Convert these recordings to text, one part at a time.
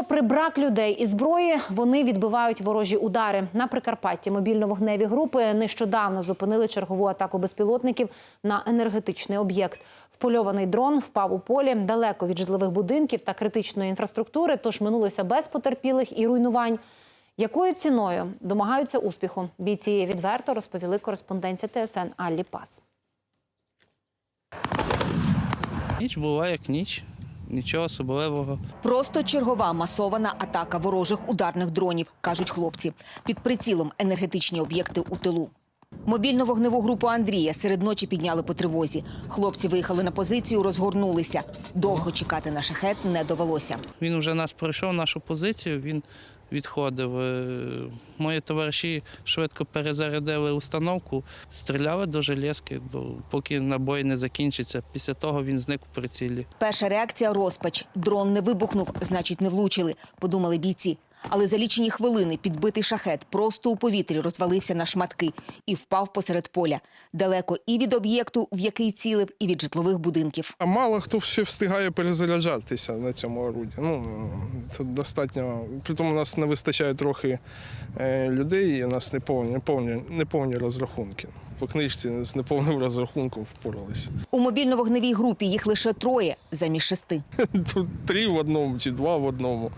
попри брак людей і зброї, вони відбивають ворожі удари. На Прикарпатті мобільно-вогневі групи нещодавно зупинили чергову атаку безпілотників на енергетичний об'єкт. Впольований дрон впав у полі далеко від житлових будинків та критичної інфраструктури, тож минулося без потерпілих і руйнувань. Якою ціною домагаються успіху? Бійці відверто розповіли кореспонденція ТСН Аллі Пас. Ніч була як ніч, нічого особливого. Просто чергова масована атака ворожих ударних дронів, кажуть хлопці. Під прицілом енергетичні об'єкти у тилу. Мобільну вогневу групу Андрія серед ночі підняли по тривозі. Хлопці виїхали на позицію, розгорнулися. Довго чекати на шахет не довелося. Він вже нас пройшов, нашу позицію, він відходив. Е, Мої товариші швидко перезарядили установку, стріляли до железки, поки набої не закінчиться. Після того він зник у прицілі. Перша реакція розпач. Дрон не вибухнув, значить, не влучили, подумали бійці. Але за лічені хвилини підбитий шахет просто у повітрі розвалився на шматки і впав посеред поля. Далеко і від об'єкту, в який цілив, і від житлових будинків. А мало хто ще встигає перезаряджатися на цьому орудії. Ну, тут достатньо. Притому у нас не вистачає трохи е, людей, і у нас неповні, неповні, неповні розрахунки. По книжці з неповним розрахунком впоралися. У мобільно-вогневій групі їх лише троє замість шести. Тут три в одному чи два в одному.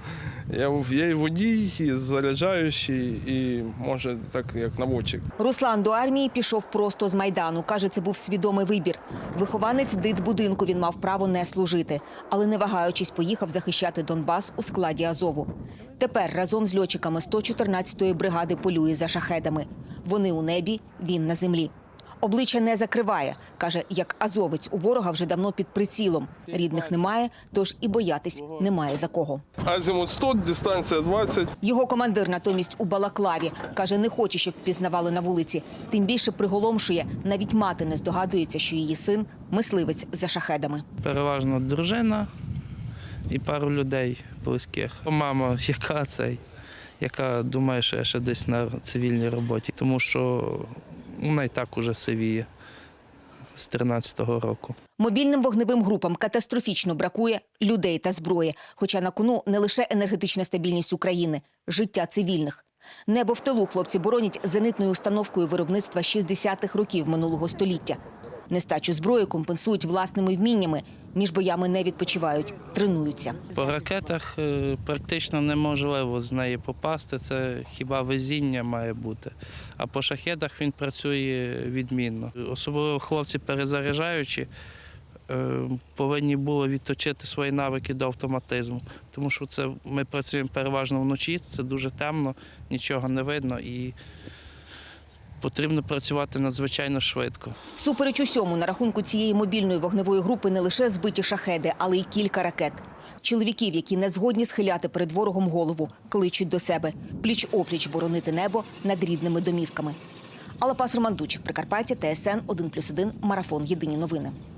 Я, я і водій, і заряджаючий, і може так як наводчик. Руслан до армії пішов просто з майдану. каже, це був свідомий вибір. Вихованець дитбудинку він мав право не служити, але не вагаючись, поїхав захищати Донбас у складі Азову. Тепер разом з льотчиками 114-ї бригади полює за шахедами. Вони у небі, він на землі. Обличчя не закриває. Каже, як азовець у ворога вже давно під прицілом. Рідних немає, тож і боятись немає за кого. Азимут 100, дистанція 20. Його командир натомість у Балаклаві каже, не хоче, щоб впізнавали на вулиці. Тим більше приголомшує. Навіть мати не здогадується, що її син мисливець за шахедами. Переважно дружина і пару людей близьких. Мама, яка цей, яка думає, що я ще десь на цивільній роботі, тому що вона і так уже сивіє з 13-го року. Мобільним вогневим групам катастрофічно бракує людей та зброї. Хоча на кону не лише енергетична стабільність України, життя цивільних. Небо в тилу хлопці боронять зенитною установкою виробництва 60-х років минулого століття. Нестачу зброї компенсують власними вміннями. Між боями не відпочивають, тренуються. По ракетах е, практично неможливо з неї попасти, це хіба везіння має бути. А по шахедах він працює відмінно. Особливо хлопці перезаряджаючи. е, Повинні були відточити свої навики до автоматизму, тому що це ми працюємо переважно вночі, це дуже темно, нічого не видно і потрібно працювати надзвичайно швидко. Всупереч усьому на рахунку цієї мобільної вогневої групи не лише збиті шахеди, але й кілька ракет. Чоловіків, які не згодні схиляти перед ворогом голову, кличуть до себе пліч опліч боронити небо над рідними домівками. Алапас Романдучик, Прикарпаття, ТСН 1+,1, Марафон. Єдині новини.